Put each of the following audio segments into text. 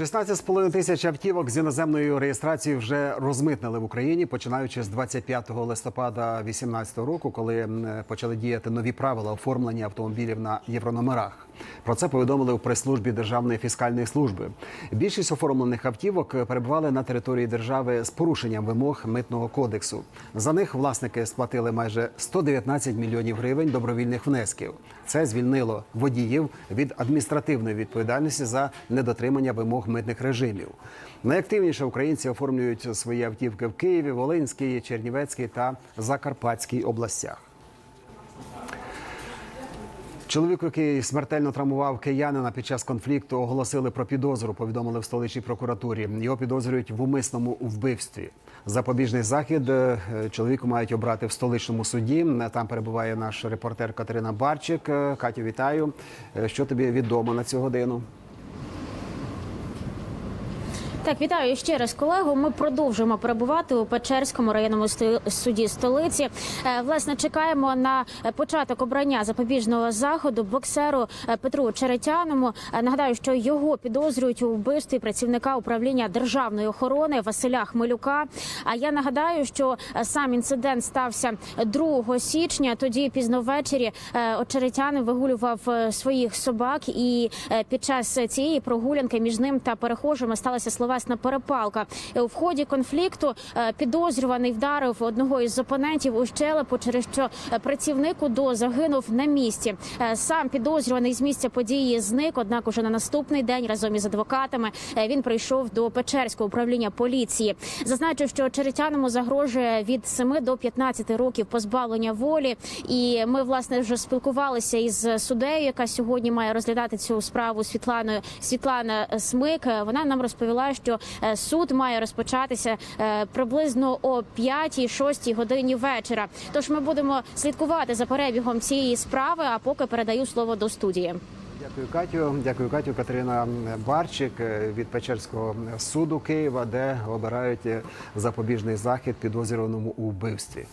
16,5 тисяч автівок з іноземною реєстрацією вже розмитнили в Україні, починаючи з 25 листопада 2018 року, коли почали діяти нові правила оформлення автомобілів на єврономерах. Про це повідомили у прес-службі Державної фіскальної служби. Більшість оформлених автівок перебували на території держави з порушенням вимог митного кодексу. За них власники сплатили майже 119 мільйонів гривень добровільних внесків. Це звільнило водіїв від адміністративної відповідальності за недотримання вимог митних режимів. Найактивніше українці оформлюють свої автівки в Києві, Волинській, Чернівецькій та Закарпатській областях. Чоловіку, який смертельно травмував киянина під час конфлікту, оголосили про підозру. Повідомили в столичній прокуратурі. Його підозрюють в умисному вбивстві. Запобіжний захід е, чоловіку мають обрати в столичному суді. Там перебуває наш репортер Катерина Барчик. Е, Катю, вітаю. Е, Що тобі відомо на цю годину? Так, вітаю ще раз, колего. Ми продовжуємо перебувати у Печерському районному суді столиці. Е, Власне, чекаємо на початок обрання запобіжного заходу боксеру е, Петру Черетяному. Е, Нагадаю, що його підозрюють у вбивстві працівника управління державної охорони Василя Хмелюка. А я нагадаю, що сам інцидент стався 2 січня. Тоді пізно ввечері Очеретянин вигулював своїх собак, і під час цієї прогулянки між ним та перехожими сталася словесна перепалка. Е, У вході конфлікту е, підозрюваний вдарив одного із опонентів у щелепу, через що е, працівник УДО загинув на місці. Сам підозрюваний з місця події зник. Однак, уже на наступний день разом із адвокатами він прийшов до Печерського управління поліції. Зазначив, що Черетяному загрожує від 7 до 15 років позбавлення волі. І ми власне вже спілкувалися із суддею, яка сьогодні має розглядати цю справу Світланою Світлана Смик. Вона нам розповіла, що е, суд має розпочатися е, приблизно о 5-6 годині вечора. Тож ми будемо слідкувати за перебігом цієї справи. А поки передаю слово до студії. Дякую, Катю. Дякую, Катю. Катерина Барчик е, від Печерського суду Києва, де обирають запобіжний захід підозрюваному у вбивстві.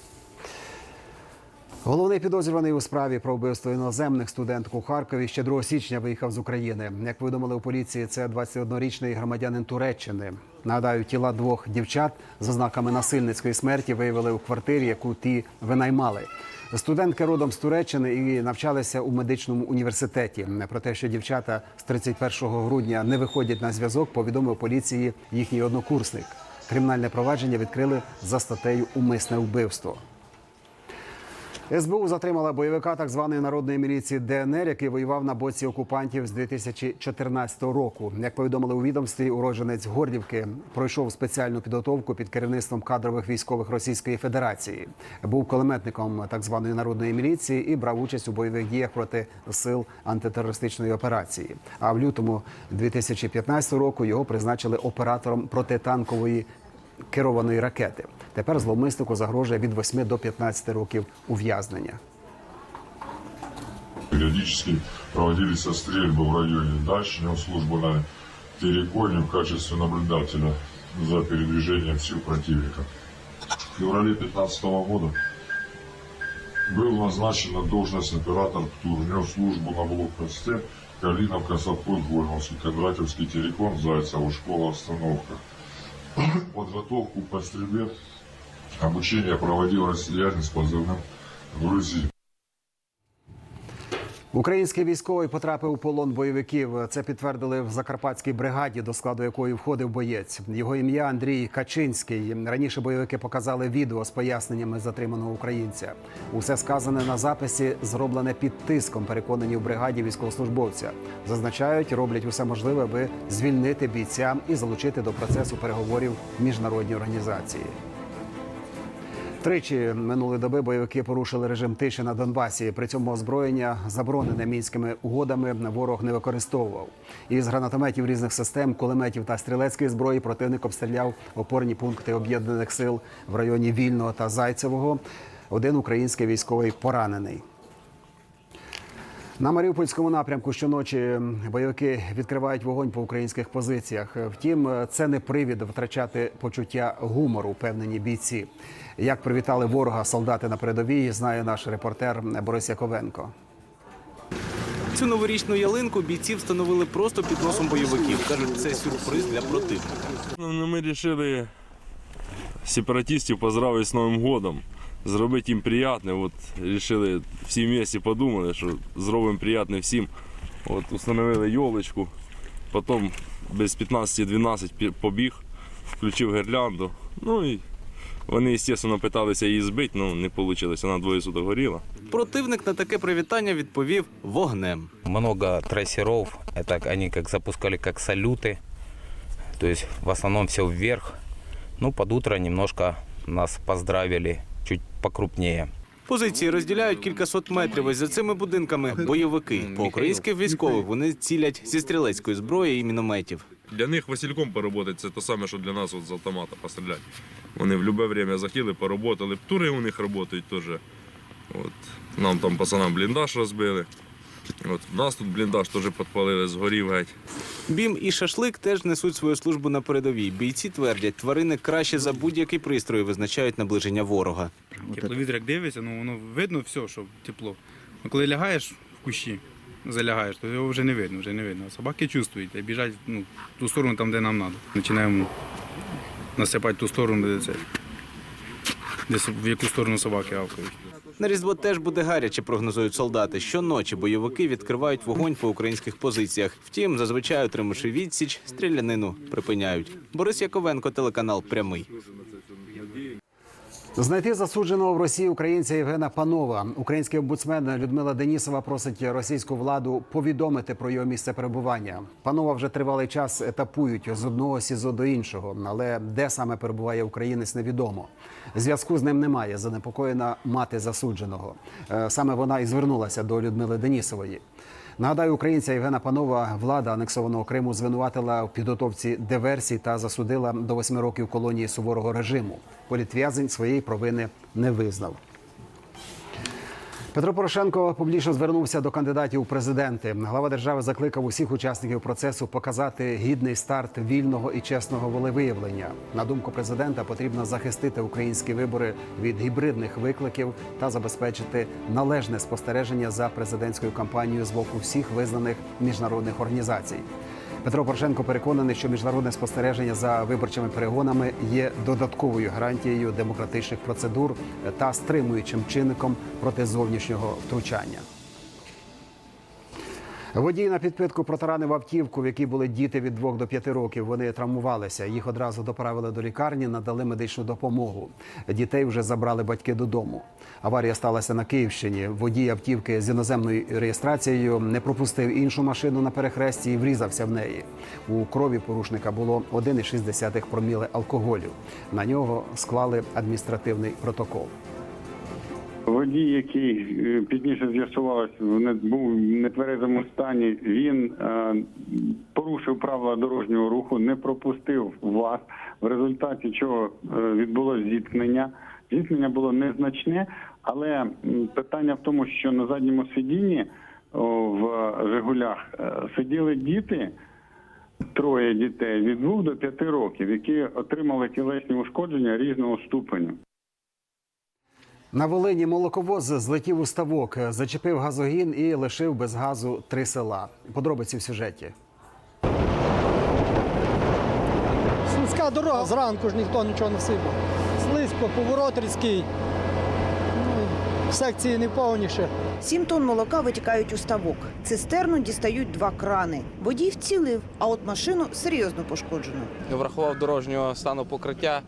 Головний підозрюваний у справі про вбивство іноземних студенток у Харкові ще 2 січня виїхав з України. Як повідомили у поліції, це 21-річний громадянин Туреччини. Нагадаю, тіла двох дівчат з ознаками насильницької смерті виявили у квартирі, яку ті винаймали. Студентки родом з Туреччини і навчалися у медичному університеті. Про те, що дівчата з 31 грудня не виходять на зв'язок, повідомив поліції їхній однокурсник. Кримінальне провадження відкрили за статтею Умисне вбивство. СБУ затримала бойовика так званої народної міліції ДНР, який воював на боці окупантів з 2014 року. Як повідомили у відомстві, уродженець Гордівки пройшов спеціальну підготовку під керівництвом кадрових військових Російської Федерації. Був кулеметником так званої народної міліції і брав участь у бойових діях проти сил антитерористичної операції. А в лютому 2015 року його призначили оператором протитанкової керованої ракети. Тепер зловмиснику загрожує від 8 до 15 років ув'язнення. Периодически проводились стрельбы в районе дачного службы на Тереконе в качестве наблюдателя за передвижением сил противника. В феврале 2015 года был назначен на должность оператор ПТУР, нес службу на блокпосте Калиновка, Совхоз, Вольновский, Кондратьевский, Терекон, Зайцево, школа, остановка. Подготовку по стрельбе, обучение проводил россиянин с позывным «Грузин». Український військовий потрапив у полон бойовиків. Це підтвердили в Закарпатській бригаді, до складу якої входив боєць. Його ім'я Андрій Качинський. Раніше бойовики показали відео з поясненнями затриманого українця. Усе сказане на записі зроблене під тиском. Переконані в бригаді військовослужбовця. Зазначають, роблять усе можливе, аби звільнити бійця і залучити до процесу переговорів міжнародні організації. Тричі минулої доби бойовики порушили режим тиші на Донбасі. При цьому озброєння заборонене мінськими угодами ворог не використовував. Із гранатометів різних систем, кулеметів та стрілецької зброї противник обстріляв опорні пункти об'єднаних сил в районі Вільного та Зайцевого. Один український військовий поранений. На Маріупольському напрямку щоночі бойовики відкривають вогонь по українських позиціях. Втім, це не привід втрачати почуття гумору, впевнені бійці. Як привітали ворога солдати на передовій, знає наш репортер Борис Яковенко. Цю новорічну ялинку бійці встановили просто під носом бойовиків. кажуть, це сюрприз для противника. Ну, ми вирішили сепаратистів поздравити з Новим годом. Зробити їм приємне. От вирішили всі вместе подумали, що зробимо приємне всім. От установили йолочку, потім без 15-12 побіг, включив гірлянду. Ну і вони, звісно, питалися її збити, але не вийшло, вона двоє суток горіла. Противник на таке привітання відповів вогнем. много трассеров. Это они как запускали как салюты. То есть в основном все вверх. Ну, под утро немножко нас поздравили чуть покрупнее. Позиції розділяють кількасот метрів. Ось за цими будинками бойовики. По українських військових вони цілять зі стрілецької зброї і мінометів. Для них Васильком поработати це те саме, що для нас от з автомата постріляти. Вони в будь-яке час захотіли, поработали. Тури у них працюють теж. От. Нам там пацанам бліндаж розбили. От. Нас тут бліндаж теж підпалили, згорів геть. Бім і шашлик теж несуть свою службу на передовій. Бійці твердять, тварини краще за будь-який пристрій визначають наближення ворога. Тепловізор як дивиться, ну воно видно все, що тепло. А коли лягаєш в кущі, залягаєш, то його вже не видно, вже не видно. А собаки чувствують і біжать ну, в ту сторону, там, де нам треба. Починаємо насипати ту сторону, де це. Де, в яку сторону собаки гавкають. На різдво теж буде гаряче, прогнозують солдати. Щоночі бойовики відкривають вогонь по українських позиціях. Втім, зазвичай, отримавши відсіч, стрілянину припиняють. Борис Яковенко, телеканал Прямий. Знайти засудженого в Росії українця Євгена Панова. Український омбудсмен Людмила Денісова просить російську владу повідомити про його місце перебування. Панова вже тривалий час етапують з одного СІЗО до іншого, але де саме перебуває українець, невідомо. Зв'язку з ним немає. Занепокоєна мати засудженого. Е, Саме вона і звернулася до Людмили Денісової. Нагадаю, українця Євгена Панова влада анексованого Криму звинуватила у підготовці диверсій та засудила до восьми років колонії суворого режиму. Політв'язень своєї провини не визнав. Петро Порошенко публічно звернувся до кандидатів у президенти. Глава держави закликав усіх учасників процесу показати гідний старт вільного і чесного волевиявлення. На думку президента, потрібно захистити українські вибори від гібридних викликів та забезпечити належне спостереження за президентською кампанією з боку всіх визнаних міжнародних організацій. Петро Порошенко переконаний, що міжнародне спостереження за виборчими перегонами є додатковою гарантією демократичних процедур та стримуючим чинником проти зовнішнього втручання. Водій на підпитку протаранив автівку, в якій були діти від 2 до 5 років. Вони травмувалися. Їх одразу доправили до лікарні, надали медичну допомогу. Дітей вже забрали батьки додому. Аварія сталася на Київщині. Водій автівки з іноземною реєстрацією не пропустив іншу машину на перехресті і врізався в неї. У крові порушника було 1,6 проміли алкоголю. На нього склали адміністративний протокол. Водій, який е, пізніше з'ясувалось, в не- був нетверезому стані, він е, порушив правила дорожнього руху, не пропустив вас, в результаті чого е, відбулося зіткнення. Зіткнення було незначне, але питання в тому, що на задньому сидінні в Жигулях сиділи діти. Троє дітей від 2 до 5 років, які отримали тілесні ушкодження різного ступеню. На Волині молоковоз злетів у ставок, зачепив газогін і лишив без газу три села. Подробиці в сюжеті. Слизька дорога, зранку ж ніхто нічого не сипав. Слизько, поворот різкий. Ну, секції не повніше. Сім тонн молока витікають у ставок. Цистерну дістають два крани. Водій вцілив, а от машину серйозно пошкоджено. врахував дорожнього стану покриття,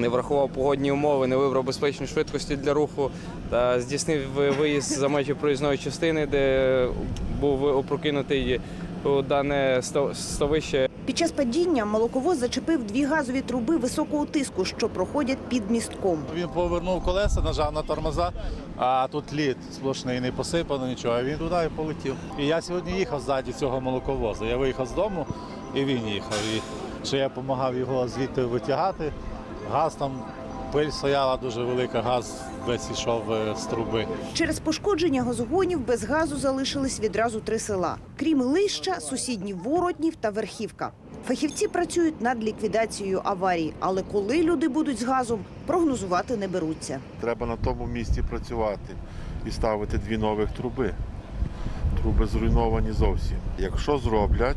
не врахував погодні умови, не вибрав безпечні швидкості для руху та здійснив виїзд за межі проїзної частини, де був опрокинутий у дане ста- ставище. Під час падіння молоковоз зачепив дві газові труби високого тиску, що проходять під містком. Він повернув колеса, нажав на тормоза, а тут лід сплошний, не посипано нічого. а Він туди і полетів. І я сьогодні їхав ззаді цього молоковозу. Я виїхав з дому і він їхав. І що я допомагав його звідти витягати. Газ там, пиль стояла дуже велика, газ весь йшов е, з труби. Через пошкодження газогонів без газу залишились відразу три села. Крім Лища, сусідні Воротнів та Верхівка. Фахівці працюють над ліквідацією аварії, але коли люди будуть з газом, прогнозувати не беруться. Треба на тому місці працювати і ставити дві нових труби. труби зруйновані зовсім. Якщо зроблять,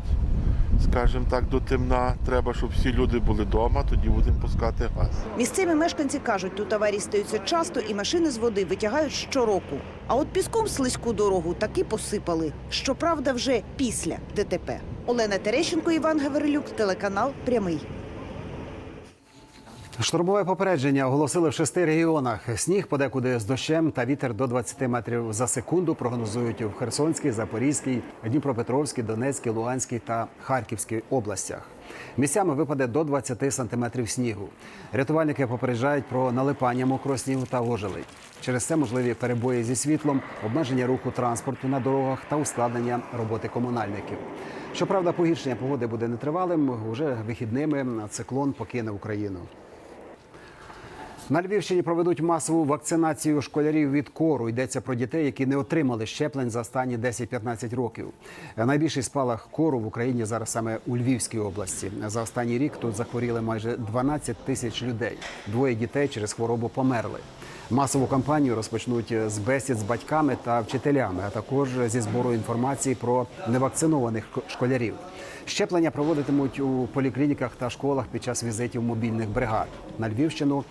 скажімо так, до темна, треба, щоб всі люди були вдома, тоді будемо пускати газ. Місцеві мешканці кажуть, тут аварії стаються часто і машини з води витягають щороку. А от піском слизьку дорогу таки посипали. Щоправда, вже після ДТП. Олена Терещенко, Іван Гаврилюк, телеканал Прямий. Штурмове попередження оголосили в шести регіонах. Сніг подекуди з дощем та вітер до 20 метрів за секунду прогнозують в Херсонській, Запорізькій, Дніпропетровській, Донецькій, Луганській та Харківській областях. Місцями випаде до 20 сантиметрів снігу. Рятувальники попереджають про налипання мокрого снігу та ожеледь. Через це можливі перебої зі світлом, обмеження руху транспорту на дорогах та ускладнення роботи комунальників. Щоправда, погіршення погоди буде нетривалим. Уже вихідними циклон покине Україну. На Львівщині проведуть масову вакцинацію школярів від кору. Йдеться про дітей, які не отримали щеплень за останні 10-15 років. Найбільший спалах кору в Україні зараз саме у Львівській області. За останній рік тут захворіли майже 12 тисяч людей. Двоє дітей через хворобу померли. Масову кампанію розпочнуть з бесід з батьками та вчителями, а також зі збору інформації про невакцинованих школярів. Щеплення проводитимуть у поліклініках та школах під час візитів мобільних бригад. На Львівщину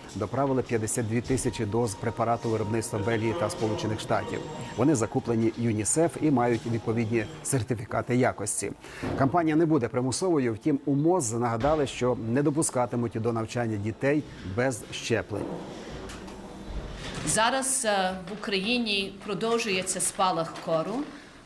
доправили 52 тисячі доз препарату виробництва Бельгії та Сполучених Штатів. Вони закуплені ЮНІСЕФ і мають відповідні сертифікати якості. Кампанія не буде примусовою. Втім, у МОЗ нагадали, що не допускатимуть до навчання дітей без щеплень. Зараз е, в Україні продовжується спалах кору.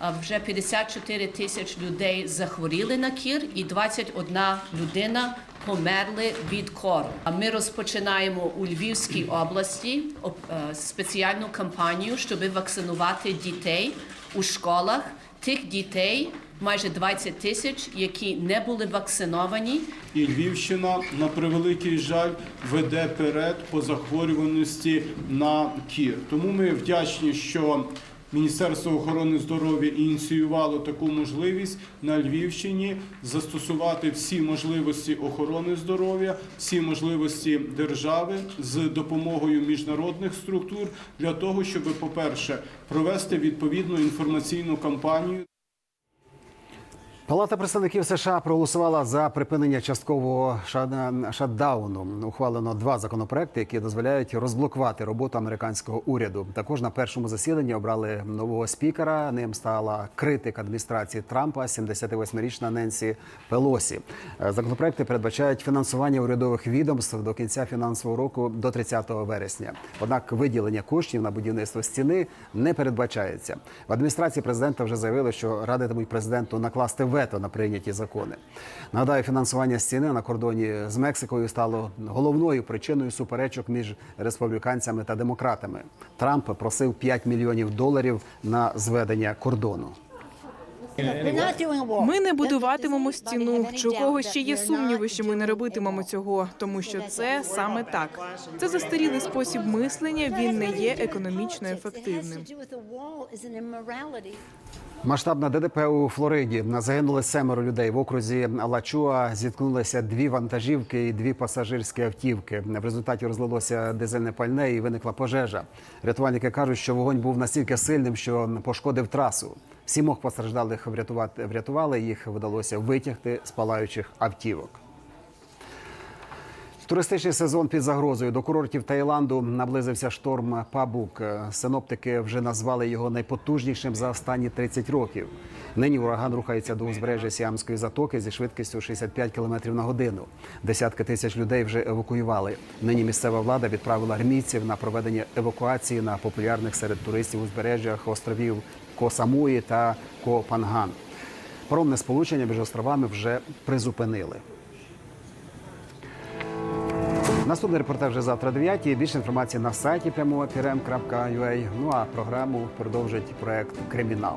Е, Вже 54 тисяч людей захворіли на кір, і 21 людина померли від кору. А ми розпочинаємо у Львівській області е, спеціальну кампанію, щоб вакцинувати дітей у школах. Тих дітей майже 20 тисяч, які не були вакциновані, І Львівщина, на превеликий жаль, веде перед по захворюваності на кір. Тому ми вдячні, що Міністерство охорони здоров'я ініціювало таку можливість на Львівщині застосувати всі можливості охорони здоров'я, всі можливості держави з допомогою міжнародних структур для того, щоб, по-перше, провести відповідну інформаційну кампанію. Палата представників США проголосувала за припинення часткового шат- шатдауну. Ухвалено два законопроекти, які дозволяють розблокувати роботу американського уряду. Також на першому засіданні обрали нового спікера. Ним стала критик адміністрації Трампа, 78-річна Ненсі Пелосі. Е, Законопроекти передбачають фінансування урядових відомств до кінця фінансового року до 30 вересня. Однак виділення коштів на будівництво стіни не передбачається. В адміністрації президента вже заявили, що радитимуть президенту накласти вето на прийняті закони. Нагадаю, фінансування стіни на кордоні з Мексикою стало головною причиною суперечок між республіканцями та демократами. Трамп просив 5 мільйонів доларів на зведення кордону. Ми не будуватимемо стіну. Чи у когось ще є сумніви, що ми не робитимемо цього, тому що це саме так. Це застарілий спосіб мислення. Він не є економічно ефективним. Масштабна ДДП у Флориді загинули семеро людей. В окрузі Алачуа. зіткнулися дві вантажівки і дві пасажирські автівки. В результаті розлилося дизельне пальне і виникла пожежа. Рятувальники кажуть, що вогонь був настільки сильним, що пошкодив трасу. Сімох постраждалих врятувати врятували. Їх вдалося витягти з палаючих автівок. Туристичний сезон під загрозою до курортів Таїланду наблизився шторм Пабук. Синоптики вже назвали його найпотужнішим за останні 30 років. Нині ураган рухається до узбережжя Сіамської затоки зі швидкістю 65 км на годину. Десятки тисяч людей вже евакуювали. Нині місцева влада відправила армійців на проведення евакуації на популярних серед туристів узбережжях островів Ко-Самуї та Ко-Панган. Паромне сполучення між островами вже призупинили. Наступний репортаж вже завтра о 9. Більше інформації на сайті прямого Ну а програму продовжить проект Кримінал.